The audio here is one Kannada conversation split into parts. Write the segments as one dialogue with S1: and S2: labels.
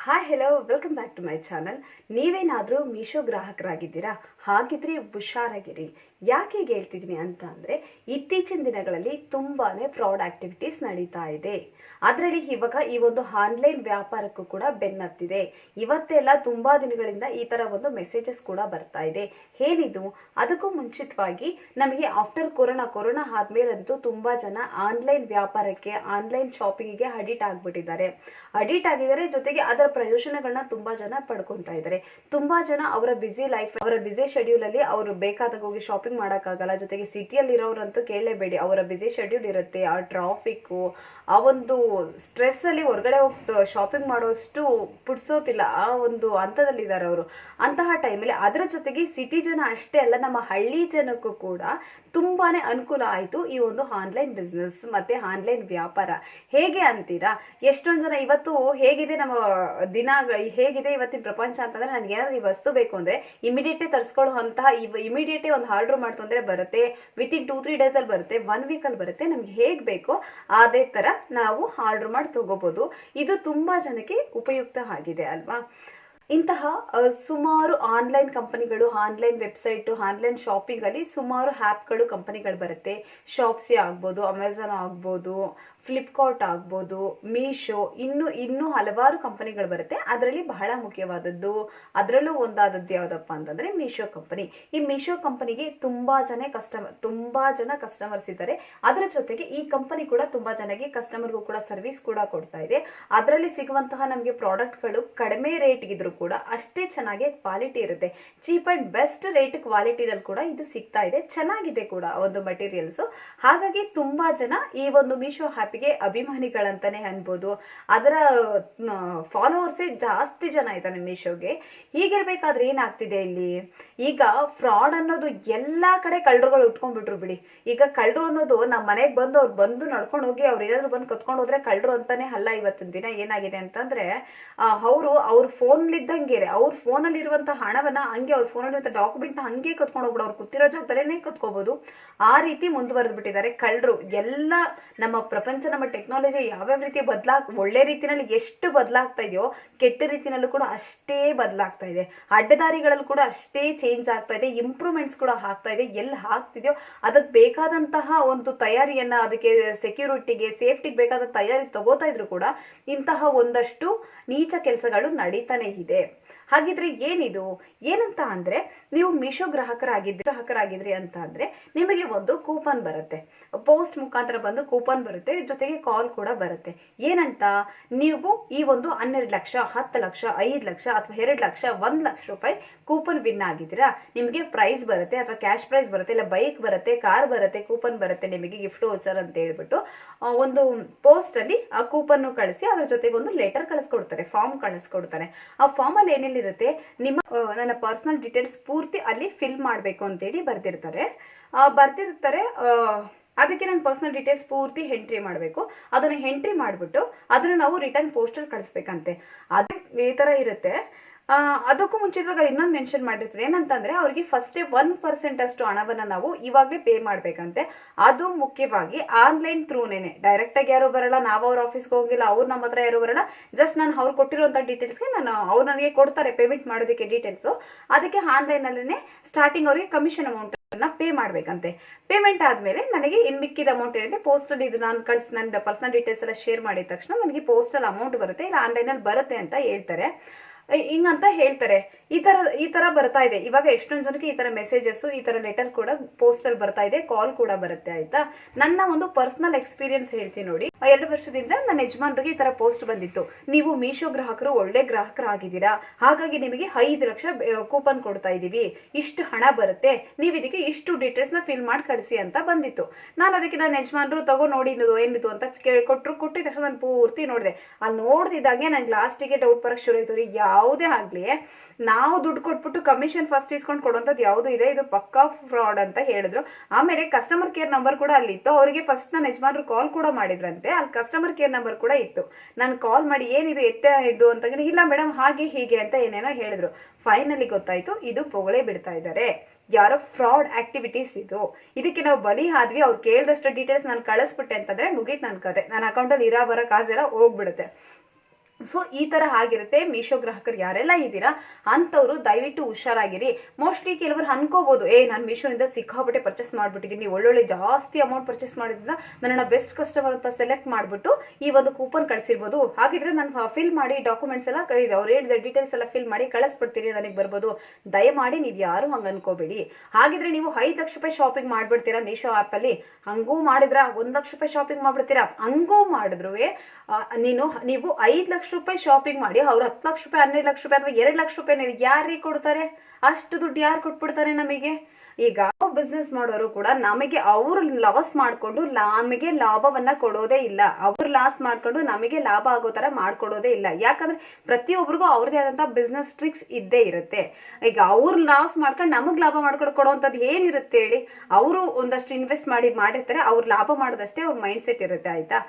S1: Hi hello welcome back to my channel ನೀವೇನಾದರೂ ಮೀಶೋ ಗ್ರಾಹಕರಾಗಿದ್ದೀರಾ? ಹಾಗಿದ್ರೆ ಹುಷಾರಾಗಿರಿ. ಯಾಕೆ ಹೀಗೆ ಹೇಳ್ತಿದ್ದೀನಿ ಅಂತ ಅಂದರೆ ಇತ್ತೀಚಿನ ದಿನಗಳಲ್ಲಿ ತುಂಬಾ ಫ್ರಾಡ್ ಆಕ್ಟಿವಿಟೀಸ್ ನಡೀತಾ ಇದೆ. ಅದರಲ್ಲಿ ಇವಾಗ ಈ ಒಂದು ಆನ್ಲೈನ್ ವ್ಯಾಪಾರಕ್ಕೂ ಕೂಡ ಬೆನ್ನತ್ತಿದೆ. ಇವತ್ತೆಲ್ಲ ತುಂಬ ದಿನಗಳಿಂದ ಈ ಥರ ಒಂದು ಮೆಸೇಜಸ್ ಕೂಡ ಬರ್ತಾ ಇದೆ. ಏನಿದು? ಅದಕ್ಕೂ ಮುಂಚಿತವಾಗಿ ನಮಗೆ ಆಫ್ಟರ್ ಕೊರೋನಾ ಕೊರೋನಾ ಆದ್ಮೇಲಂತೂ ತುಂಬ ಜನ ಆನ್ಲೈನ್ ವ್ಯಾಪಾರಕ್ಕೆ ಆನ್ಲೈನ್ ಶಾಪಿಂಗಿಗೆ ಅಡಿಟ್ ಆಗಿಬಿಟ್ಟಿದ್ದಾರೆ. ಅಡಿಟ್ ಆಗಿದ್ದಾರೆ ಜೊತೆಗೆ ಅದರ ಪ್ರಯೋಜನಗಳನ್ನ ತುಂಬಾ ಜನ ಪಡ್ಕೊತಾ ಇದ್ದಾರೆ. ತುಂಬಾ ಜನ ಅವರ ಬ್ಯುಸಿ ಲೈಫ್ ಅವರ ಬ್ಯುಸಿ ಶೆಡ್ಯೂಲಲ್ಲಿ ಅವರು ಬೇಕಾದಾಗ ಹೋಗಿ ಶಾಪಿಂಗ್ ಮಾಡೋಕ್ಕಾಗಲ್ಲ. ಜೊತೆಗೆ ಸಿಟಿಯಲ್ಲಿ ಇರೋರಂತೂ ಕೇಳಲೇಬೇಡಿ. ಅವರ ಬಿಸಿ ಶೆಡ್ಯೂಲ್ ಇರುತ್ತೆ. ಆ ಟ್ರಾಫಿಕ್ಕು ಆ ಒಂದು ಸ್ಟ್ರೆಸ್ಸಲ್ಲಿ ಹೊರಗಡೆ ಹೋಗಿ ಶಾಪಿಂಗ್ ಮಾಡೋಷ್ಟು ಪುಡ್ಸೋತಿಲ್ಲ. ಆ ಒಂದು ಹಂತದಲ್ಲಿದ್ದಾರೆ ಅವರು. ಅಂತಹ ಟೈಮಲ್ಲಿ ಅದರ ಜೊತೆಗೆ ಸಿಟಿ ಜನ ಅಷ್ಟೇ ಅಲ್ಲ, ನಮ್ಮ ಹಳ್ಳಿ ಜನಕ್ಕೂ ಕೂಡ ತುಂಬಾನೇ ಅನುಕೂಲ ಆಯಿತು ಈ ಒಂದು ಆನ್ಲೈನ್ ಬಿಸ್ನೆಸ್ ಮತ್ತೆ ಆನ್ಲೈನ್ ವ್ಯಾಪಾರ. ಹೇಗೆ ಅಂತೀರಾ? ಎಷ್ಟೊಂದು ಜನ ಇವತ್ತು ಹೇಗಿದೆ ನಮ್ಮ ದಿನ ಹೇಗಿದೆ ಇವತ್ತಿನ ಪ್ರಪಂಚ ಅಂತಂದರೆ ನನಗೆ ಏನಾದರೂ ಈ ವಸ್ತು ಬೇಕು ಅಂದ್ರೆ ಇಮಿಡಿಯೇಟೇ ತರಿಸ್ಕೊಳ್ಳುವಂತಹ ಇಮಿಡಿಯೇಟೇ ಒಂದು ಆರ್ಡರ್ ಮಾಡ್ತು ಅಂದ್ರೆ ಬರುತ್ತೆ. Within two three days ಅಲ್ಲಿ ಬರುತ್ತೆ. ಒನ್ ವೀಕ್ ಅಲ್ಲಿ ಬರುತ್ತೆ. ನಮ್ಗೆ ಹೇಗ್ ಬೇಕೋ ಅದೇ ತರ ನಾವು ಆರ್ಡರ್ ಮಾಡಿ ತಗೋಬಹುದು ಇದು ತುಂಬಾ ಜನಕ್ಕೆ ಉಪಯುಕ್ತ ಆಗಿದೆ ಅಲ್ವಾ? ಇಂತಹ ಸುಮಾರು ಆನ್ಲೈನ್ ಕಂಪನಿಗಳು ಆನ್ಲೈನ್ ವೆಬ್ಸೈಟ್ ಆನ್ಲೈನ್ ಶಾಪಿಂಗ್ ಅಲ್ಲಿ ಸುಮಾರು ಆ್ಯಪ್ಗಳು ಕಂಪನಿಗಳು ಬರುತ್ತೆ. ಶಾಪ್ಸಿ ಆಗ್ಬೋದು ಅಮೆಝಾನ್ ಆಗ್ಬೋದು ಫ್ಲಿಪ್ಕಾರ್ಟ್ ಆಗ್ಬೋದು ಮೀಶೋ ಇನ್ನು, ಇನ್ನೂ ಹಲವಾರು ಕಂಪನಿಗಳು ಬರುತ್ತೆ. ಅದರಲ್ಲಿ ಬಹಳ ಮುಖ್ಯವಾದದ್ದು, ಅದರಲ್ಲೂ ಒಂದಾದದ್ದು ಯಾವುದಪ್ಪ ಅಂತಂದ್ರೆ ಮೀಶೋ ಕಂಪನಿ ಈ ಮೀಶೋ ಕಂಪನಿಗೆ ತುಂಬಾ ಜನ ಕಸ್ಟಮರ್ ತುಂಬಾ ಜನ ಕಸ್ಟಮರ್ಸ್ ಇದ್ದಾರೆ. ಅದರ ಜೊತೆಗೆ ಈ ಕಂಪನಿ ಕೂಡ ತುಂಬಾ ಜನಕ್ಕೆ ಕಸ್ಟಮರ್ಗೂ ಕೂಡ ಸರ್ವಿಸ್ ಕೂಡ ಕೊಡ್ತಾ ಇದೆ. ಅದರಲ್ಲಿ ಸಿಗುವಂತಹ ನಮಗೆ ಪ್ರಾಡಕ್ಟ್ಗಳು ಕಡಿಮೆ ರೇಟ್ಗಿದ್ರು ಕೂಡ ಅಷ್ಟೇ ಚೆನ್ನಾಗಿ ಕ್ವಾಲಿಟಿ ಇರುತ್ತೆ. ಚೀಪ್ ಆ್ಯಂಡ್ ಬೆಸ್ಟ್ ರೇಟ್ ಕ್ವಾಲಿಟಿದಲ್ಲಿ ಕೂಡ ಇದು ಸಿಗ್ತಾ ಇದೆ. ಚೆನ್ನಾಗಿದೆ ಕೂಡ ಒಂದು ಮಟೀರಿಯಲ್ಸು ಹಾಗಾಗಿ ತುಂಬಾ ಜನ ಈ ಒಂದು ಮೀಶೋ ಹ್ಯಾಪಿಗೆ ಅಭಿಮಾನಿಗಳಂತಾನೆ ಅನ್ಬೋದು. ಅದರ ಫಾಲೋವರ್ಸೇ ಜಾಸ್ತಿ ಜನ ಇದ್ದಾನೆ ಮೀಶೋಗೆ ಹೀಗಿರ್ಬೇಕಾದ್ರೆ ಏನಾಗ್ತಿದೆ ಇಲ್ಲಿ? ಈಗ ಫ್ರಾಡ್ ಅನ್ನೋದು ಎಲ್ಲಾ ಕಡೆ ಕಳ್ಳರುಗಳು ಉಟ್ಕೊಂಡ್ಬಿಟ್ರು ಬಿಡಿ. ಈಗ ಕಳ್ಳರು ಅನ್ನೋದು ನಮ್ಮ ಮನೆಗೆ ಬಂದು ಅವ್ರು ಬಂದು ನಡ್ಕೊಂಡು ಹೋಗಿ ಅವ್ರು ಏನಾದ್ರು ಬಂದು ಕತ್ಕೊಂಡು ಹೋದ್ರೆ ಕಳ್ಳರು ಅಂತಾನೆ ಅಲ್ಲ ಇವತ್ತಿನ ದಿನ ಏನಾಗಿದೆ ಅಂತಂದ್ರೆ ಅವರು ಅವ್ರ ಫೋನ್ಲಿದ್ದಂಗೆ ಅವ್ರ ಫೋನಲ್ಲಿ ಇರುವಂತಹ ಹಣವನ್ನ ಹಂಗೆ ಅವ್ರ ಫೋನಲ್ಲಿ ಡಾಕ್ಯುಮೆಂಟ್ ಹಂಗೆ ಕತ್ಕೊಂಡು ಹೋಗ್ಬಿಡು. ಅವ್ರು ಕೂತಿರೋ ಜಾಗದಲ್ಲೇ ಕತ್ಕೋಬಹುದು ಆ ರೀತಿ ಮುಂದುವರೆದು ಬಿಟ್ಟಿದ್ದಾರೆ ಕಳ್ಳರು. ಎಲ್ಲ ನಮ್ಮ ಪ್ರಪಂಚ ನಮ್ಮ ಟೆಕ್ನಾಲಜಿ ಯಾವ್ಯಾವ ರೀತಿ ಬದಲಾಗ್, ಒಳ್ಳೆ ರೀತಿನಲ್ಲಿ ಎಷ್ಟು ಬದಲಾಗ್ತಾ ಇದೆಯೋ, ಕೆಟ್ಟ ರೀತಿನಲ್ಲೂ ಕೂಡ ಅಷ್ಟೇ ಬದಲಾಗ್ತಾ ಇದೆ. ಅಡ್ಡದಾರಿಗಳಲ್ಲೂ ಕೂಡ ಅಷ್ಟೇ ಚೇಂಜ್ ಆಗ್ತಾ ಇದೆ. ಇಂಪ್ರೂವ್ಮೆಂಟ್ಸ್ ಕೂಡ ಆಗ್ತಾ ಇದೆ. ಎಲ್ಲಿ ಹಾಕ್ತಿದೆಯೋ ಅದಕ್ಕೆ ಬೇಕಾದಂತಹ ಒಂದು ತಯಾರಿಯನ್ನ ಅದಕ್ಕೆ ಸೆಕ್ಯೂರಿಟಿಗೆ ಸೇಫ್ಟಿಗೆ ಬೇಕಾದ ತಯಾರಿ ತಗೋತಾ ಇದ್ರು ಕೂಡ ಇಂತಹ ಒಂದಷ್ಟು ನೀಚ ಕೆಲಸಗಳು ನಡೀತಾನೆ ಇದೆ. ಹಾಗಿದ್ರೆ ಏನಿದು? ಏನಂತ ಅಂದ್ರೆ, ನೀವು ಮೀಶೋ ಗ್ರಾಹಕರಾಗಿದ್ರಿ ಗ್ರಾಹಕರಾಗಿದ್ರಿ ಅಂತ ಅಂದ್ರೆ, ನಿಮಗೆ ಒಂದು ಕೂಪನ್ ಬರುತ್ತೆ. ಪೋಸ್ಟ್ ಮುಖಾಂತರ ಬಂದು ಕೂಪನ್ ಬರುತ್ತೆ, ಜೊತೆಗೆ ಕಾಲ್ ಕೂಡ ಬರುತ್ತೆ. ಏನಂತ? ನೀವು ಈ ಒಂದು ಹನ್ನೆರಡು ಲಕ್ಷ, ಹತ್ತು ಲಕ್ಷ, ಐದು ಲಕ್ಷ ಅಥವಾ ಎರಡು ಲಕ್ಷ, ಒಂದು ಲಕ್ಷ ರೂಪಾಯಿ ಕೂಪನ್ ವಿನ್ ಆಗಿದ್ದೀರಾ? ನಿಮಗೆ ಪ್ರೈಸ್ ಬರುತ್ತೆ ಅಥವಾ ಕ್ಯಾಶ್ ಪ್ರೈಸ್ ಬರುತ್ತೆ, ಇಲ್ಲ ಬೈಕ್ ಬರುತ್ತೆ ಕಾರ್ ಬರುತ್ತೆ ಕೂಪನ್ ಬರುತ್ತೆ, ನಿಮಗೆ ಗಿಫ್ಟ್ ವೋಚರ್ ಅಂತ ಹೇಳ್ಬಿಟ್ಟು ಒಂದು ಪೋಸ್ಟ್ ಅಲ್ಲಿ ಆ ಕೂಪನ್ ಕಳಿಸಿ, ಅದ್ರ ಜೊತೆಗೆ ಒಂದು ಲೆಟರ್ ಕಳಿಸ್ಕೊಡ್ತಾರೆ ಫಾರ್ಮ್ ಕಳಿಸ್ಕೊಡ್ತಾರೆ. ಆ ಫಾರ್ಮ್ ಅಲ್ಲಿ ಏನೇನಿರುತ್ತೆ? ನಿಮ್ಮ ನನ್ನ ಪರ್ಸನಲ್ ಡೀಟೇಲ್ಸ್ ಪೂರ್ತಿ ಅಲ್ಲಿ ಫಿಲ್ ಮಾಡಬೇಕು ಅಂತೇಳಿ ಬರ್ತಿರ್ತಾರೆ ಬರ್ತಿರ್ತಾರೆ ಅದಕ್ಕೆ ನನ್ನ ಪರ್ಸನಲ್ ಡೀಟೇಲ್ಸ್ ಪೂರ್ತಿ ಎಂಟ್ರಿ ಮಾಡಬೇಕು. ಅದನ್ನು ಎಂಟ್ರಿ ಮಾಡಿಬಿಟ್ಟು ಅದನ್ನು ನಾವು ರಿಟರ್ನ್ ಪೋಸ್ಟಲ್ಲಿ ಕಳಿಸ್ಬೇಕಂತೆ. ಅದೇ ಈ ಥರ ಇರುತ್ತೆ. ಅದಕ್ಕೂ ಮುಂಚಿತವಾಗಿ ಇನ್ನೊಂದು ಮೆನ್ಷನ್ ಮಾಡಿರ್ತಾರೆ ಏನಂತಂದ್ರೆ ಅವ್ರಿಗೆ ಫಸ್ಟೇ ಒನ್ ಪರ್ಸೆಂಟ್ ಅಷ್ಟು ಹಣವನ್ನ ನಾವು ಇವಾಗಲೇ ಪೇ ಮಾಡಬೇಕಂತೆ. ಅದು ಮುಖ್ಯವಾಗಿ ಆನ್ಲೈನ್ ಥ್ರೂನೇನೆ ಡೈರೆಕ್ಟಾಗಿ ಯಾರು ಬರಲ್ಲ, ನಾವು ಅವ್ರ ಆಫೀಸ್ಗೆ ಹೋಗಿಲ್ಲ, ಅವ್ರು ನಮ್ಮ ಹತ್ರ ಯಾರು ಬರಲ್ಲ. ಜಸ್ಟ್ ನಾನು ಅವ್ರು ಕೊಟ್ಟಿರುವಂಥ ಡೀಟೇಲ್ಸ್ಗೆ ನಾನು ಅವ್ರು ನನಗೆ ಕೊಡ್ತಾರೆ ಪೇಮೆಂಟ್ ಮಾಡೋದಕ್ಕೆ ಡೀಟೇಲ್ಸು ಅದಕ್ಕೆ ಆನ್ಲೈನ್ ಅಲ್ಲೇ ಸ್ಟಾರ್ಟಿಂಗ್ ಅವರಿಗೆ ಕಮಿಷನ್ ಅಮೌಂಟ್ ಪೇ ಮಾಡ್ಬೇಕಂತೆ. ಪೇಮೆಂಟ್ ಆದ್ಮೇಲೆ ನನಗೆ ಇನ್ ಮಿಕ್ಕಿದ ಅಮೌಂಟ್ ಏನಿದೆ ಪೋಸ್ಟಲ್ಲಿ ಇದು ನಾನು ಕಳ್ಸಿ ನನ್ನ ಪರ್ಸನಲ್ ಡೀಟೇಲ್ಸ್ ಎಲ್ಲ ಶೇರ್ ಮಾಡಿದ ತಕ್ಷಣ ನನಗೆ ಪೋಸ್ಟಲ್ ಅಮೌಂಟ್ ಬರುತ್ತೆ, ಇಲ್ಲ ಆನ್ಲೈನಲ್ಲಿ ಬರುತ್ತೆ ಅಂತ ಹೇಳ್ತಾರೆ. ಹಿಂಗಂತ ಹೇಳ್ತಾರೆ. ಈ ತರ ಈ ತರ ಬರ್ತಾ ಇದೆ. ಇವಾಗ ಎಷ್ಟೊಂದು ಜನಕ್ಕೆ ಈ ತರ ಮೆಸೇಜಸ್ ಈ ತರ ಲೆಟರ್ ಕೂಡ ಪೋಸ್ಟಲ್ ಬರ್ತಾ ಇದೆ. ಕಾಲ್ ಕೂಡ ಬರುತ್ತೆ, ಆಯ್ತಾ? ನನ್ನ ಒಂದು ಪರ್ಸನಲ್ ಎಕ್ಸ್ಪೀರಿಯನ್ಸ್ ಹೇಳ್ತೀನಿ ನೋಡಿ. ಎರಡು ವರ್ಷದಿಂದ ನನ್ನ ಯಜಮಾನ್ರಿಗೆ ಈ ತರ ಪೋಸ್ಟ್ ಬಂದಿತ್ತು. ನೀವು ಮೀಶೋ ಗ್ರಾಹಕರು ಒಳ್ಳೆ ಗ್ರಾಹಕರಾಗಿದ್ದೀರಾ? ಹಾಗಾಗಿ ನಿಮಗೆ ಐದು ಲಕ್ಷ ಕೂಪನ್ ಕೊಡ್ತಾ ಇದೀವಿ ಇಷ್ಟು ಹಣ ಬರುತ್ತೆ. ನೀವು ಇದಕ್ಕೆ ಇಷ್ಟು ಡೀಟೇಲ್ಸ್ನ ಫಿಲ್ ಮಾಡಿ ಕಳಿಸಿ ಅಂತ ಬಂದಿತ್ತು. ನಾನು ಅದಕ್ಕೆ ನನ್ನ ಯಜಮಾನ್ರು, ತಗೋ ನೋಡಿ ಏನಿದು? ಅಂತ ಕೊಟ್ಟರು ಕೊಟ್ಟಿದ ತಕ್ಷಣ ನಾನು ಪೂರ್ತಿ ನೋಡಿದೆ. ಅಲ್ಲಿ ನೋಡಿದಾಗೆ ನನಗೆ ಲಾಸ್ಟಿಗೆ ಡೌಟ್ ಬರಕ್ಕೆ ಶುರು ಆಯ್ತು ರೀ. ಯಾವುದೇ ಆಗ್ಲಿ ನಾವು ದುಡ್ಡು ಕೊಟ್ಬಿಟ್ಟು ಕಮಿಷನ್ ಫಸ್ಟ್ ಇಸ್ಕೊಂಡು ಕೊಡುವಂಥದ್ದು ಯಾವುದು ಇದೆ ಇದು ಪಕ್ಕಾ ಫ್ರಾಡ್ ಅಂತ ಹೇಳಿದ್ರು. ಆಮೇಲೆ ಕಸ್ಟಮರ್ ಕೇರ್ ನಂಬರ್ ಕೂಡ ಅಲ್ಲಿ ಇತ್ತು ಅವರಿಗೆ ಫಸ್ಟ್ ನನ್ನ ಯಜಮಾನ್ರು ಕಾಲ್ ಕೂಡ ಮಾಡಿದ್ರಂತೆ. ಅಲ್ಲಿ ಕಸ್ಟಮರ್ ಕೇರ್ ನಂಬರ್ ಕೂಡ ಇತ್ತು. ನಾನು ಕಾಲ್ ಮಾಡಿ ಏನಿದು ಎತ್ತ ಇದು ಅಂತ ಇಲ್ಲ ಮೇಡಮ್ ಹಾಗೆ, ಹೀಗೆ ಅಂತ ಏನೇನೋ ಹೇಳಿದ್ರು. ಫೈನಲಿ ಗೊತ್ತಾಯ್ತು. ಇದು ಪೊಗಳೆ ಬಿಡ್ತಾ ಇದ್ದಾರೆ. ಯಾರೋ ಫ್ರಾಡ್ ಆಕ್ಟಿವಿಟೀಸ್ ಇದು. ಇದಕ್ಕೆ ನಾವು ಬಲಿ ಆದ್ವಿ. ಅವ್ರು ಕೇಳಿದಷ್ಟು ಡೀಟೇಲ್ಸ್ ನಾನು ಕಳಿಸ್ಬಿಟ್ಟೆ ಅಂತಂದ್ರೆ ಮುಗೀತು ನನ್ನ ಕತೆ. ನನ್ನ ಅಕೌಂಟಲ್ಲಿ ಇರೋ ಬರೋ ಕಾಸೆಲ್ಲ ಹೋಗ್ಬಿಡುತ್ತೆ. ಸೊ ಈ ತರ ಆಗಿರುತ್ತೆ. ಮೀಶೋ ಗ್ರಾಹಕರು ಯಾರೆಲ್ಲ ಇದ್ದೀರಾ, ಅಂಥವ್ರು ದಯವಿಟ್ಟು ಹುಷಾರಾಗಿರಿ. ಮೋಸ್ಟ್ಲಿ ಕೆಲವರು ಅನ್ಕೋಬಹುದು ಏ, ನಾನು ಮೀಶೋಯಿಂದ ಸಿಕ್ಕಾಪಟ್ಟೆ ಪರ್ಚೇಸ್ ಮಾಡ್ಬಿಟ್ಟಿದ್ದೀನಿ. ಒಳ್ಳೊಳ್ಳೆ ಜಾಸ್ತಿ ಅಮೌಂಟ್ ಪರ್ಚೇಸ್ ಮಾಡಿದ್ರಿಂದ ನನ್ನ ಬೆಸ್ಟ್ ಕಸ್ಟಮರ್ ಅಂತ ಸೆಲೆಕ್ಟ್ ಮಾಡ್ಬಿಟ್ಟು ಈ ಒಂದು ಕೂಪನ್ ಕಳಿಸಿರ್ಬೋದು. ಹಾಗಿದ್ರೆ ನಾನು ಫಿಲ್ ಮಾಡಿ ಡಾಕ್ಯುಮೆಂಟ್ಸ್ ಎಲ್ಲ ಕ- ಇದು ಅವ್ರು ಹೇಳಿದ ಡೀಟೇಲ್ಸ್ ಎಲ್ಲ ಫಿಲ್ ಮಾಡಿ ಕಳಿಸ್ಬಿಡ್ತೀನಿ ನನಗೆ ಬರ್ಬೋದು. ದಯಮಾಡಿ ನೀವು ಯಾರು ಹಂಗೆ ಅನ್ಕೋಬೇಡಿ. ಹಾಗಿದ್ರೆ ನೀವು ಐದು ಲಕ್ಷ ರೂಪಾಯಿ ಶಾಪಿಂಗ್ ಮಾಡ್ಬಿಡ್ತೀರಾ ಮೀಶೋ ಆ್ಯಪಲ್ಲಿ ಹಂಗೂ ಮಾಡಿದ್ರ ಒಂದು ಲಕ್ಷ ರೂಪಾಯಿ ಶಾಪಿಂಗ್ ಮಾಡ್ಬಿಡ್ತೀರಾ? ಹಂಗೂ ಮಾಡಿದ್ರು ನೀನು, ನೀವು ಐದು ಲಕ್ಷ ರೂಪಾಯಿ ಶಾಪಿಂಗ್ ಮಾಡಿ, ಅವ್ರು ಹತ್ತು ಲಕ್ಷ ರೂಪಾಯಿ, ಹನ್ನೆರಡು ಲಕ್ಷ ರೂಪಾಯಿ ಅಥವಾ ಎರಡು ಲಕ್ಷ ರೂಪಾಯಿ ಯಾರಿಗೆ ಕೊಡ್ತಾರೆ? ಅಷ್ಟು ದುಡ್ಡು ಯಾರು ಕೊಟ್ಬಿಡ್ತಾರೆ ನಮಗೆ? ಈಗ ಬಿಸ್ನೆಸ್ ಮಾಡೋರು ಕೂಡ ನಮಗೆ ಅವ್ರು ಲಾಸ್ ಮಾಡ್ಕೊಂಡು ನಮಗೆ ಲಾಭವನ್ನ ಕೊಡೋದೇ ಇಲ್ಲ. ಅವ್ರು ಲಾಸ್ ಮಾಡ್ಕೊಂಡು ನಮಗೆ ಲಾಭ ಆಗೋ ತರ ಮಾಡ್ಕೊಡೋದೇ ಇಲ್ಲ. ಯಾಕಂದ್ರೆ ಪ್ರತಿಯೊಬ್ಬರಿಗೂ ಅವ್ರದೇ ಆದಂತ ಬಿಸ್ನೆಸ್ ಟ್ರಿಕ್ಸ್ ಇದ್ದೇ ಇರುತ್ತೆ. ಈಗ ಅವ್ರು ಲಾಸ್ ಮಾಡ್ಕೊಂಡು ನಮಗ್ ಲಾಭ ಮಾಡ್ಕೊಂಡು, ಕೊಡೋವಂಥದ್ದು ಏನಿರುತ್ತೆ ಹೇಳಿ ಅವರು ಒಂದಷ್ಟು ಇನ್ವೆಸ್ಟ್ ಮಾಡಿ ಮಾಡಿರ್ತಾರೆ. ಅವ್ರು ಲಾಭ ಮಾಡೋದಷ್ಟೇ ಅವ್ರ ಮೈಂಡ್ ಸೆಟ್ ಇರುತ್ತೆ ಆಯ್ತಾ?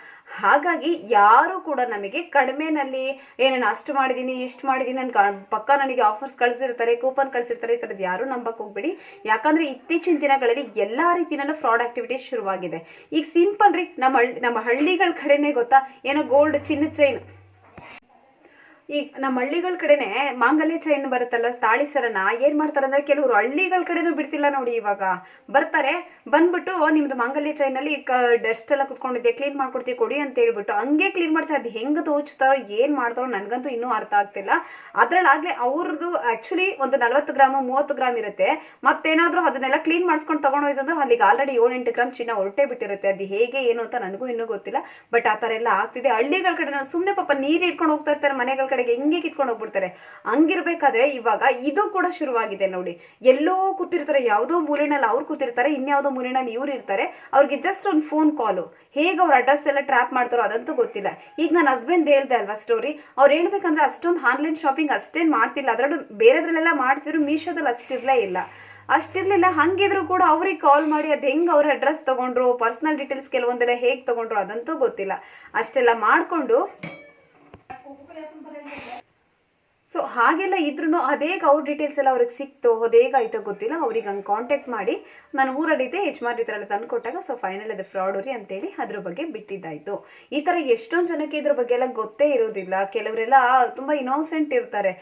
S1: ಹಾಗಾಗಿ ಯಾರು ಕೂಡ ನಮಗೆ ಕಡಿಮೆನಲ್ಲಿ ಏ ನಾನು ಅಷ್ಟು ಮಾಡಿದೀನಿ, ಇಷ್ಟು ಮಾಡಿದೀನಿ ನನ್ ಪಕ್ಕ ನನಗೆ ಆಫರ್ಸ್ ಕಳ್ಸಿರ್ತಾರೆ ಕೂಪನ್ ಕಳ್ಸಿರ್ತಾರೆ ಈ ಥರದ್ದು ಯಾರು ನಂಬಕ್ ಹೋಗ್ಬೇಡಿ. ಯಾಕಂದ್ರೆ ಇತ್ತೀಚಿನ ದಿನಗಳಲ್ಲಿ ಎಲ್ಲಾ ರೀತಿನಲ್ಲೂ ಫ್ರಾಡ್ ಆಕ್ಟಿವಿಟಿ ಶುರುವಾಗಿದೆ. ಈಗ ಸಿಂಪಲ್ ರೀ, ನಮ್ಮ ನಮ್ಮ ಹಳ್ಳಿಗಳ ಕಡೆನೆ ಗೊತ್ತಾ? ಏನೋ ಗೋಲ್ಡ್ ಚಿನ್ನ ಚೈನ್ ಈಗ ನಮ್ಮ ಹಳ್ಳಿಗಳ ಕಡೆನೆ ಮಾಂಗಲ್ಯ ಚೈನ್ ಬರುತ್ತಲ್ಲ, ತಾಳಿ ಸರನ, ಏನ್ ಮಾಡ್ತಾರೆ ಅಂದ್ರೆ ಕೆಲವರು ಹಳ್ಳಿಗಳ ಕಡೆನೂ ಬಿಡ್ತಿಲ್ಲ ನೋಡಿ ಇವಾಗ. ಬರ್ತಾರೆ, ಬಂದ್ಬಿಟ್ಟು ನಿಮ್ದು ಮಾಂಗಲ್ಯ ಚೈನ್ ಅಲ್ಲಿ ಡಸ್ಟ್ ಎಲ್ಲ ಕುತ್ಕೊಂಡಿದ್ದೆ ಕ್ಲೀನ್ ಮಾಡ್ಕೊಡ್ತೀವಿ ಕೊಡಿ ಅಂತ ಹೇಳ್ಬಿಟ್ಟು ಹಂಗೆ ಕ್ಲೀನ್ ಮಾಡ್ತಾರೆ. ಅದು ಹೆಂಗ್ ದೋಚ್ತಾರೋ ಏನ್ ಮಾಡ್ತಾರೋ ನನ್ಗಂತೂ ಇನ್ನೂ ಅರ್ಥ ಆಗ್ತಿಲ್ಲ. ಅದ್ರಲ್ಲಾಗ್ಲೇ ಅವ್ರದ್ದು ಆಕ್ಚುಲಿ ಒಂದು ನಲವತ್ತು ಗ್ರಾಮ್, ಮೂವತ್ತು ಗ್ರಾಮ್ ಇರುತ್ತೆ. ಮತ್ತೇನಾದ್ರೂ ಅದನ್ನೆಲ್ಲ ಕ್ಲೀನ್ ಮಾಡಿಸ್ಕೊಂಡು ತಗೊಂಡೋಯ್ತಂದ್ರೆ ಅಲ್ಲಿಗೆ ಆಲ್ರೆಡಿ ಏಳೆಂಟು ಗ್ರಾಮ್ ಚಿನ್ನ ಹೊರಟೇ ಬಿಟ್ಟಿರುತ್ತೆ. ಅದು ಹೇಗೆ, ಏನು ಅಂತ ನನಗೂ ಇನ್ನೂ ಗೊತ್ತಿಲ್ಲ. ಬಟ್ ಆ ಥರ ಎಲ್ಲ ಆಗ್ತಿದೆ. ಹಳ್ಳಿಗಳ ಕಡೆ ಸುಮ್ಮನೆ ಪಾಪ ನೀರು ಇಟ್ಕೊಂಡು ಹೋಗ್ತಾ ಇರ್ತಾರೆ ಮನೆಗಳ ಕಡೆಗೆ ಹಿಂಗೆ ಕಿತ್ಕೊಂಡು ಹೋಗ್ಬಿಡ್ತಾರೆ. ಹಂಗಿರ್ಬೇಕಾದ್ರೆ ಇವಾಗ ಇದು ಕೂಡ ಶುರುವಾಗಿದೆ ನೋಡಿ. ಎಲ್ಲೋ ಕೂತಿರ್ತಾರೆ, ಯಾವುದೋ ಮೂಲೆನಲ್ಲಿ ಅವ್ರು ಕೂತಿರ್ತಾರೆ, ಇನ್ಯಾವುದೋ ಮೂಲೆನಲ್ಲಿ ಇವ್ರು ಇರ್ತಾರೆ. ಅವ್ರಿಗೆ ಜಸ್ಟ್ ಒಂದು ಫೋನ್ ಕಾಲು ಹೇಗೆ ಅವ್ರ ಅಡ್ರೆಸ್ ಎಲ್ಲ ಟ್ರ್ಯಾಪ್ ಮಾಡ್ತಾರೋ ಅದಂತೂ ಗೊತ್ತಿಲ್ಲ. ಈಗ ನನ್ನ ಹಸ್ಬೆಂಡ್ ಹೇಳ್ದೆ ಅಲ್ವಾ ಸ್ಟೋರಿ ಅವ್ರು ಹೇಳ್ಬೇಕಂದ್ರೆ ಅಷ್ಟೊಂದು ಆನ್ಲೈನ್ ಶಾಪಿಂಗ್ ಅಷ್ಟೇನು ಮಾಡ್ತಿಲ್ಲ. ಅದರಲ್ಲೂ ಬೇರೆದ್ರಲ್ಲೆಲ್ಲ ಮಾಡ್ತಿದ್ರು ಮೀಶೋದಲ್ಲಿ ಅಷ್ಟಿರ್ಲೇ ಇಲ್ಲ. ಅಷ್ಟಿರ್ಲಿಲ್ಲ, ಹಂಗಿದ್ರು ಕೂಡ ಅವ್ರಿಗೆ ಕಾಲ್ ಮಾಡಿ ಅದು ಹೆಂಗ್ ಅವ್ರ ಅಡ್ರೆಸ್ ತಗೊಂಡ್ರು ಪರ್ಸನಲ್ ಡೀಟೇಲ್ಸ್ ಕೆಲವೊಂದೆಲ್ಲ ಹೇಗ್ ತಗೊಂಡ್ರು ಅದಂತೂ ಗೊತ್ತಿಲ್ಲ. ಅಷ್ಟೆಲ್ಲ ಮಾಡ್ಕೊಂಡು completo um brasileiro. ಸೊ ಹಾಗೆಲ್ಲ ಇದ್ರೂ ಅದೇಗ ಅವ್ರ ಡೀಟೇಲ್ಸ್ ಎಲ್ಲ ಅವ್ರಿಗೆ ಸಿಕ್ತು ಅದೇಗಾಯ್ತೋ ಗೊತ್ತಿಲ್ಲ. ಅವ್ರಿಗೆ ಹಂಗೆ ಕಾಂಟ್ಯಾಕ್ಟ್ ಮಾಡಿ, ನಾನು ಊರಲ್ಲಿದ್ದೆ, ಯಜಮಾನ್ ಈ ಥರ ತಂದು ಕೊಟ್ಟಾಗ ಸೊ ಫೈನಲ್ ಅದು ಫ್ರಾಡ್ ರೀ ಅಂತೇಳಿ ಅದ್ರ ಬಗ್ಗೆ ಬಿಟ್ಟಿದ್ದಾಯ್ತು. ಈ ಥರ ಎಷ್ಟೊಂದು ಜನಕ್ಕೆ ಇದ್ರ ಬಗ್ಗೆ ಎಲ್ಲ ಗೊತ್ತೇ ಇರೋದಿಲ್ಲ. ಕೆಲವರೆಲ್ಲ ತುಂಬ ಇನೋಸೆಂಟ್ ಇರ್ತಾರೆ.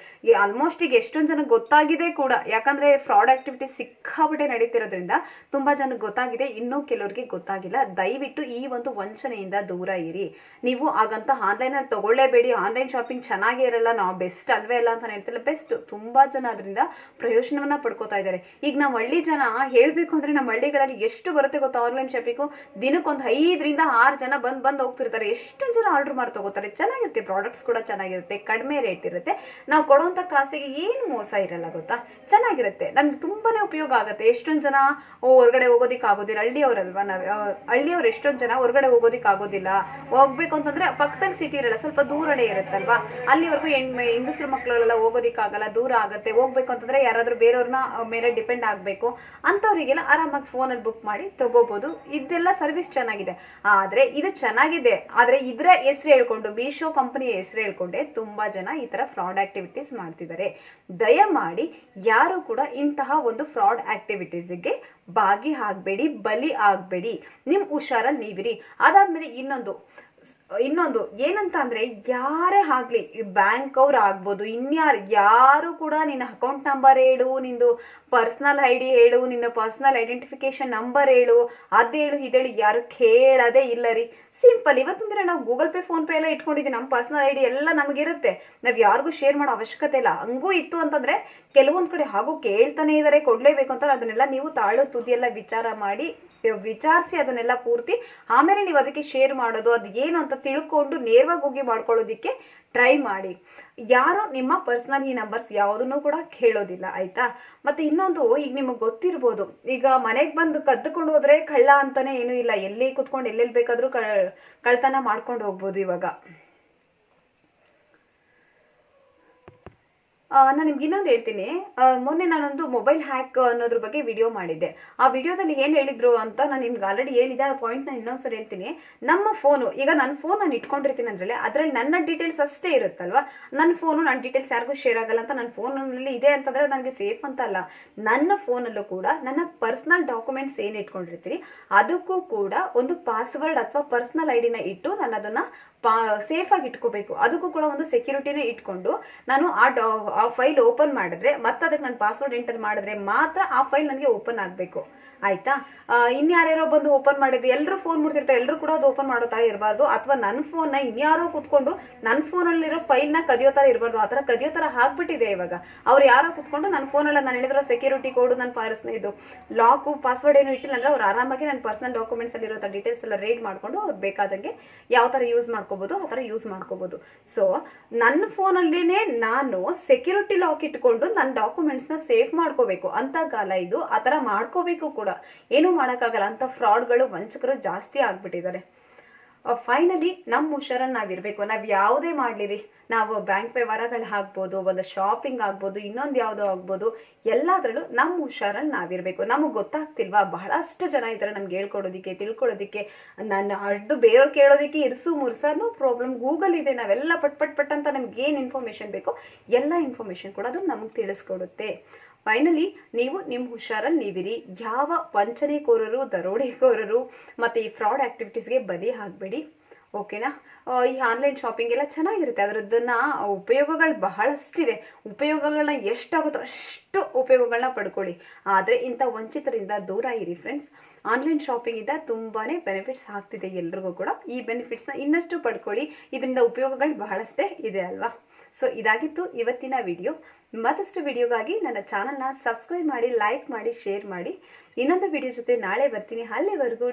S1: ಆಲ್ಮೋಸ್ಟ್ ಈಗ ಎಷ್ಟೊಂದು ಜನಕ್ಕೆ ಗೊತ್ತಾಗಿದೆ ಕೂಡ. ಯಾಕಂದ್ರೆ ಫ್ರಾಡ್ ಆ್ಯಕ್ಟಿವಿಟಿ ಸಿಕ್ಕಾಪಟ್ಟೆ ನಡೀತಿರೋದ್ರಿಂದ ತುಂಬಾ ಜನಕ್ಕೆ ಗೊತ್ತಾಗಿದೆ. ಇನ್ನೂ ಕೆಲವರಿಗೆ ಗೊತ್ತಾಗಿಲ್ಲ. ದಯವಿಟ್ಟು ಈ ಒಂದು ವಂಚನೆಯಿಂದ ದೂರ ಇರಿ. ನೀವು ಹಾಗಂತ ಆನ್ಲೈನಲ್ಲಿ ತೊಗೊಳ್ಳೇಬೇಡಿ. ಆನ್ಲೈನ್ ಶಾಪಿಂಗ್ ಚೆನ್ನಾಗೇ ಇರಲ್ಲ. ನಾವು ಬೆಸ್ಟ್ ಅಲ್ವೇ ಅಲ್ಲ ಅಂತ ಹೇಳ್ತಿಲ್ಲ. ಬೆಸ್ಟ್ ತುಂಬಾ ಜನ ಅದರಿಂದ ಪ್ರಯೋಜನವನ್ನ ಪಡ್ಕೋತಾ ಇದ್ದಾರೆ. ಈಗ ನಾವು ಹಳ್ಳಿ ಜನ ಹೇಳ್ಬೇಕು ಅಂದ್ರೆ ನಮ್ಮ ಹಳ್ಳಿಗಳಲ್ಲಿ ಎಷ್ಟು ಬರುತ್ತೆ ಗೊತ್ತಾ? ಆನ್ಲೈನ್ ಶಾಪಿಂಗು ದಿನಕ್ಕೊಂದು ಐದರಿಂದ ಆರು ಜನ ಬಂದ್ ಬಂದ್ ಹೋಗ್ತಿರ್ತಾರೆ. ಎಷ್ಟೊಂದು ಜನ ಆರ್ಡರ್ ಮಾಡಿ ತಗೋತಾರೆ. ಚೆನ್ನಾಗಿರುತ್ತೆ. ಪ್ರಾಡಕ್ಟ್ಸ್ ಕೂಡ ಚೆನ್ನಾಗಿರುತ್ತೆ. ಕಡಿಮೆ ರೇಟ್ ಇರುತ್ತೆ. ನಾವು ಕೊಡುವಂತ ಕಾಸಿಗೆ ಏನು ಮೋಸ ಇರಲ್ಲ ಗೊತ್ತಾ? ಚೆನ್ನಾಗಿರುತ್ತೆ. ನಮ್ಗೆ ತುಂಬಾನೇ ಉಪಯೋಗ ಆಗುತ್ತೆ. ಎಷ್ಟೊಂದು ಜನ ಹೊರಗಡೆ ಹೋಗೋದಿಕ್ ಆಗೋದಿಲ್ಲ. ಹಳ್ಳಿಯವರಲ್ವಾ ನಾವ್? ಹಳ್ಳಿಯವ್ರು ಎಷ್ಟೊಂದು ಜನ ಹೊರಗಡೆ ಹೋಗೋದಿಕ್ ಆಗೋದಿಲ್ಲ. ಹೋಗ್ಬೇಕು ಅಂತಂದ್ರೆ ಪಕ್ಕದಲ್ಲಿ ಸಿಟಿ ಇರಲ್ಲ. ಸ್ವಲ್ಪ ದೂರನೇ ಇರುತ್ತಲ್ವಾ? ಅಲ್ಲಿವರೆಗೂ ಹೆಣ್ಣು, ಹೆಂಗಸರು ಮಕ್ಕಳೆಲ್ಲ ಹೋಗೋದಿಕ್ಕಾಗಲ್ಲ, ದೂರ ಆಗುತ್ತೆ. ಹೋಗ್ಬೇಕು ಅಂತಂದ್ರೆ ಯಾರಾದರೂ ಬೇರೆಯವ್ರನ್ನ ಮೇಲೆ ಡಿಪೆಂಡ್ ಆಗಬೇಕು. ಅಂಥವ್ರಿಗೆಲ್ಲ ಆರಾಮಾಗಿ ಫೋನಲ್ಲಿ ಬುಕ್ ಮಾಡಿ ತಗೋಬಹುದು ಇದೆಲ್ಲ ಸರ್ವಿಸ್ ಚೆನ್ನಾಗಿದೆ. ಆದ್ರೆ ಇದು ಚೆನ್ನಾಗಿದೆ. ಆದ್ರೆ ಇದ್ರ ಹೆಸರು ಹೇಳ್ಕೊಂಡು ಮೀಶೋ ಕಂಪನಿಯ ಹೆಸರು ಹೇಳ್ಕೊಂಡೆ ತುಂಬಾ ಜನ ಈ ತರ ಫ್ರಾಡ್ ಆಕ್ಟಿವಿಟೀಸ್ ಮಾಡ್ತಿದ್ದಾರೆ. ದಯಮಾಡಿ ಯಾರು ಕೂಡ ಇಂತಹ ಒಂದು ಫ್ರಾಡ್ ಆಕ್ಟಿವಿಟೀಸ್ಗೆ ಭಾಗಿ ಆಗಬೇಡಿ, ಬಲಿ ಆಗ್ಬೇಡಿ. ನಿಮ್ ಹುಷಾರಲ್ಲಿ ನೀವಿರಿ. ಅದಾದ್ಮೇಲೆ ಇನ್ನೊಂದು. ಇನ್ನೊಂದು ಏನಂತ ಅಂದ್ರೆ ಯಾರೇ ಆಗ್ಲಿ ಬ್ಯಾಂಕ್ ಅವ್ರು ಆಗ್ಬೋದು, ಇನ್ಯಾರು, ಯಾರು ಕೂಡ ನಿನ್ನ ಅಕೌಂಟ್ ನಂಬರ್ ಹೇಳು, ನಿಂದು ಪರ್ಸನಲ್ ಐ ಡಿ ಹೇಳು, ನಿನ್ನ ಪರ್ಸನಲ್ ಐಡೆಂಟಿಫಿಕೇಶನ್ ನಂಬರ್ ಹೇಳು ಅದೇಳು ಇದೇಳು ಯಾರು ಕೇಳೋದೇ ಇಲ್ಲ ರೀ. ಸಿಂಪಲ್, ಇವತ್ತಂದ್ರೆ ನಾವು ಗೂಗಲ್ ಪೇ, ಫೋನ್ ಪೇ ಎಲ್ಲ ಇಟ್ಕೊಂಡಿದ್ದೀವಿ ನಮ್ಮ ಪರ್ಸನಲ್ ಐ ಡಿ ಎಲ್ಲ ನಮಗಿರುತ್ತೆ. ನಾವು ಯಾರಿಗೂ ಶೇರ್ ಮಾಡೋ ಅವಶ್ಯಕತೆ ಇಲ್ಲ. ಹಂಗೂ ಇತ್ತು ಅಂತಂದ್ರೆ ಕೆಲವೊಂದ್ ಕಡೆ ಹಾಗೂ ಕೇಳ್ತಾನೆ ಇದ್ದಾರೆ ಕೊಡ್ಲೇಬೇಕು ಅಂತ ಅದನ್ನೆಲ್ಲ ನೀವು ತಾಳು ತುದಿಯೆಲ್ಲ ವಿಚಾರ ಮಾಡಿ ವಿಚಾರಿಸಿ ಅದನ್ನೆಲ್ಲ ಪೂರ್ತಿ. ಆಮೇಲೆ ನೀವು ಅದಕ್ಕೆ ಶೇರ್ ಮಾಡೋದು, ಅದು ಏನು ಅಂತ ತಿಳ್ಕೊಂಡು ನೇರವಾಗಿ ಹೋಗಿ ಮಾಡ್ಕೊಳ್ಳೋದಿಕ್ಕೆ ಟ್ರೈ ಮಾಡಿ. ಯಾರು ನಿಮ್ಮ ಪರ್ಸನಲ್ ಈ ನಂಬರ್ಸ್ ಯಾವುದನ್ನು ಕೂಡ ಕೇಳೋದಿಲ್ಲ, ಆಯ್ತಾ? ಮತ್ತೆ ಇನ್ನೊಂದು, ಈಗ ನಿಮಗೆ ಗೊತ್ತಿರ್ಬೋದು, ಈಗ ಮನೆಗೆ ಬಂದು ಕದ್ದುಕೊಂಡು ಹೋದ್ರೆ ಕಳ್ಳ ಅಂತಾನೆ ಏನೂ ಇಲ್ಲ, ಎಲ್ಲಿ ಕುತ್ಕೊಂಡು ಎಲ್ಲೆಲ್ಲಿ ಬೇಕಾದ್ರೂ ಕಳ್, ಕಳ್ತನ ಮಾಡ್ಕೊಂಡು ಹೋಗ್ಬೋದು ಇವಾಗ. ನಾನು ನಿಮ್ಗೆ ಇನ್ನೊಂದು ಹೇಳ್ತೀನಿ. ಮೊನ್ನೆ ನಾನೊಂದು ಮೊಬೈಲ್ ಹ್ಯಾಕ್ ಅನ್ನೋದ್ರ ಬಗ್ಗೆ ವಿಡಿಯೋ ಮಾಡಿದ್ದೆ. ಆ ವಿಡಿಯೋದಲ್ಲಿ ಏನು ಹೇಳಿದ್ರು ಅಂತ ನಾನು ನಿಮ್ಗೆ ಆಲ್ರೆಡಿ ಹೇಳಿದೆ ಆ ಪಾಯಿಂಟ್ ಇನ್ನೊಂದ್ ಇನ್ನೊಂದ್ಸರಿ ಹೇಳ್ತೀನಿ. ನಮ್ಮ ಫೋನು ಈಗ ನನ್ನ ಫೋನ್ ನಾನು ಇಟ್ಕೊಂಡಿರ್ತೀನಿ ಅಂದ್ರೆ ಅದರಲ್ಲಿ ನನ್ನ ಡೀಟೇಲ್ಸ್ ಅಷ್ಟೇ ಇರುತ್ತಲ್ವಾ? ನನ್ನ ಫೋನು ನನ್ನ ಡೀಟೇಲ್ಸ್ ಯಾರಿಗೂ ಶೇರ್ ಆಗಲ್ಲ ಅಂತ ನನ್ನ ಫೋನಲ್ಲಿ ಇದೆ ಅಂತಂದ್ರೆ ನನಗೆ ಸೇಫ್ ಅಂತ ಅಲ್ಲ. ನನ್ನ ಫೋನಲ್ಲೂ ಕೂಡ ನನ್ನ ಪರ್ಸನಲ್ ಡಾಕ್ಯುಮೆಂಟ್ಸ್ ಏನು ಇಟ್ಕೊಂಡಿರ್ತೀನಿ, ಅದಕ್ಕೂ ಕೂಡ ಒಂದು ಪಾಸ್ವರ್ಡ್ ಅಥವಾ ಪರ್ಸನಲ್ ಐಡಿನ ಇಟ್ಟು ನಾನು ಅದನ್ನ ಪಾ ಸೇಫಾಗಿ ಇಟ್ಕೋಬೇಕು. ಅದಕ್ಕೂ ಕೂಡ ಒಂದು ಸೆಕ್ಯೂರಿಟಿನೇ ಇಟ್ಕೊಂಡು ನಾನು ಆ ಆ ಫೈಲ್ ಓಪನ್ ಮಾಡಿದ್ರೆ ಮತ್ತೆ ಅದಕ್ಕೆ ನಾನು ಪಾಸ್ವರ್ಡ್ ಎಂಟರ್ ಮಾಡಿದ್ರೆ ಮಾತ್ರ ಆ ಫೈಲ್ ನನಗೆ ಓಪನ್ ಆಗಬೇಕು. ಆಯ್ತಾ? ಇನ್ಯಾರ್ಯಾರೋ ಬಂದು ಓಪನ್ ಮಾಡಿದ್ದು ಎಲ್ಲರೂ ಫೋನ್ ಮುಡ್ತಿರ್ತಾರೆ ಎಲ್ಲರೂ ಕೂಡ ಅದು ಓಪನ್ ಮಾಡೋ ಥರ ಇರಬಾರ್ದು. ಅಥವಾ ನನ್ನ ಫೋನ್ನ ಇನ್ಯಾರೋ ಕೂತ್ಕೊಂಡು ನನ್ನ ಫೋನಲ್ಲಿರೋ ಫೈಲ್ನ ಕದಿಯೋ ಥರ ಇರಬಾರ್ದು. ಆ ಥರ ಕದಿಯೋ ಥರ ಹಾಕ್ಬಿಟ್ಟಿದೆ ಇವಾಗ. ಅವ್ರು ಯಾರೋ ಕೂತ್ಕೊಂಡು ನನ್ನ ಫೋನಲ್ಲಿ ನಾನು ಹೇಳಿದ್ರೆ ಸೆಕ್ಯೂರಿಟಿ ಕೋಡು ನನ್ನ ಪರ್ಸ್ನ ಇದು ಲಾಕು ಪಾಸ್ವರ್ಡ್ ಏನು ಇಟ್ಟಿಲ್ಲ ಅಂದ್ರೆ ಅವ್ರು ಆರಾಮಾಗಿ ನನ್ನ ಪರ್ಸನಲ್ ಡಾಕ್ಯುಮೆಂಟ್ಸ್ ಅಲ್ಲಿ ಇರೋ ಡೀಟೇಲ್ಸ್ ಎಲ್ಲ ರೇಡ್ ಮಾಡ್ಕೊಂಡು ಅವ್ರು ಬೇಕಾದಂಗೆ ಯಾವ ಥರ ಯೂಸ್ ಮಾಡ್ಕೋಬೋದು, ಆ ಥರ ಯೂಸ್ ಮಾಡ್ಕೋಬೋದು. ಸೊ ನನ್ನ ಫೋನಲ್ಲಿನೇ ನಾನು ಸೆಕ್ಯೂರಿಟಿ ಲಾಕ್ ಇಟ್ಕೊಂಡು ನನ್ನ ಡಾಕ್ಯುಮೆಂಟ್ಸ್ನ ಸೇವ್ ಮಾಡ್ಕೋಬೇಕು. ಅಂತ ಕಾಲ ಇದು, ಆ ಥರ ಮಾಡ್ಕೋಬೇಕು ಕೂಡ. ಏನೂ ಮಾಡೋಕ್ಕಾಗಲ್ಲ ಅಂತ ಫ್ರಾಡ್ಗಳು ವಂಚಕರು ಜಾಸ್ತಿ ಆಗಿಬಿಟ್ಟಿದ್ದಾರೆ. ಫೈನಲಿ ನಮ್ಮ ಹುಷಾರಲ್ಲಿ ನಾವಿರಬೇಕು ನಾವು ಯಾವುದೇ ಮಾಡಲಿರಿ. ನಾವು ಬ್ಯಾಂಕ್ ವ್ಯವಹಾರಗಳು ಆಗ್ಬೋದು ಒಂದು ಶಾಪಿಂಗ್ ಆಗ್ಬೋದು, ಇನ್ನೊಂದು ಯಾವುದೋ ಆಗ್ಬೋದು, ಎಲ್ಲದರಲ್ಲೂ ನಮ್ಮ ಹುಷಾರಲ್ಲಿ ನಾವಿರಬೇಕು ನಮಗೆ ಗೊತ್ತಾಗ್ತಿಲ್ವಾ? ಬಹಳಷ್ಟು ಜನ ಇದ್ದಾರೆ ನಮ್ಗೆ ಹೇಳ್ಕೊಡೋದಕ್ಕೆ ತಿಳ್ಕೊಳ್ಳೋದಕ್ಕೆ ನನ್ನ ಅಡ್ಡು ಬೇರೆಯವ್ರು ಕೇಳೋದಕ್ಕೆ ಇರಿಸು ಮುರ್ಸನೂ ಪ್ರಾಬ್ಲಮ್ ಗೂಗಲ್ ಇದೆ. ನಾವೆಲ್ಲ ಪಟ್ ಪಟ್ ಪಟ್ ಅಂತ ನಮ್ಗೆ ಏನು ಇನ್ಫಾರ್ಮೇಷನ್ ಬೇಕೋ ಎಲ್ಲ ಇನ್ಫಾರ್ಮೇಷನ್ ಕೂಡ ಅದು ನಮಗೆ ತಿಳಿಸ್ಕೊಡುತ್ತೆ. ಫೈನಲಿ ನೀವು ನಿಮ್ಮ ಹುಷಾರಲ್ಲಿ ನೀವಿರಿ. ಯಾವ ವಂಚನೆಕೋರರು, ದರೋಡೆಕೋರರು ಮತ್ತು ಈ ಫ್ರಾಡ್ ಆ್ಯಕ್ಟಿವಿಟೀಸ್ಗೆ ಬಲಿ ಹಾಕಬೇಡಿ. ಓಕೆನಾ? ಈ ಆನ್ಲೈನ್ ಶಾಪಿಂಗ್ ಎಲ್ಲ ಚೆನ್ನಾಗಿರುತ್ತೆ. ಅದರದ್ದನ್ನು ಉಪಯೋಗಗಳು ಬಹಳಷ್ಟಿದೆ. ಉಪಯೋಗಗಳನ್ನ ಎಷ್ಟಾಗುತ್ತೋ ಅಷ್ಟು ಉಪಯೋಗಗಳನ್ನ ಪಡ್ಕೊಳ್ಳಿ. ಆದರೆ ಇಂಥ ವಂಚಿತರಿಂದ ದೂರ ಇರಿ ಫ್ರೆಂಡ್ಸ್ ಆನ್ಲೈನ್ ಶಾಪಿಂಗಿಂದ ತುಂಬಾ ಬೆನಿಫಿಟ್ಸ್ ಆಗ್ತಿದೆ ಎಲ್ರಿಗೂ ಕೂಡ. ಈ ಬೆನಿಫಿಟ್ಸ್ನ ಇನ್ನಷ್ಟು ಪಡ್ಕೊಳ್ಳಿ. ಇದರಿಂದ ಉಪಯೋಗಗಳು ಬಹಳಷ್ಟೇ ಇದೆ ಅಲ್ವಾ? ಸೊ ಇದಾಗಿತ್ತು ಇವತ್ತಿನ ವಿಡಿಯೋ ಮತ್ತಷ್ಟು ವಿಡಿಯೋಗಾಗಿ ನನ್ನ ಚಾನಲ್ನ ಸಬ್ಸ್ಕ್ರೈಬ್ ಮಾಡಿ ಲೈಕ್ ಮಾಡಿ ಶೇರ್ ಮಾಡಿ. ಇನ್ನೊಂದು ವಿಡಿಯೋ ಜೊತೆ ನಾಳೆ ಬರ್ತೀನಿ. ಅಲ್ಲಿವರೆಗೂ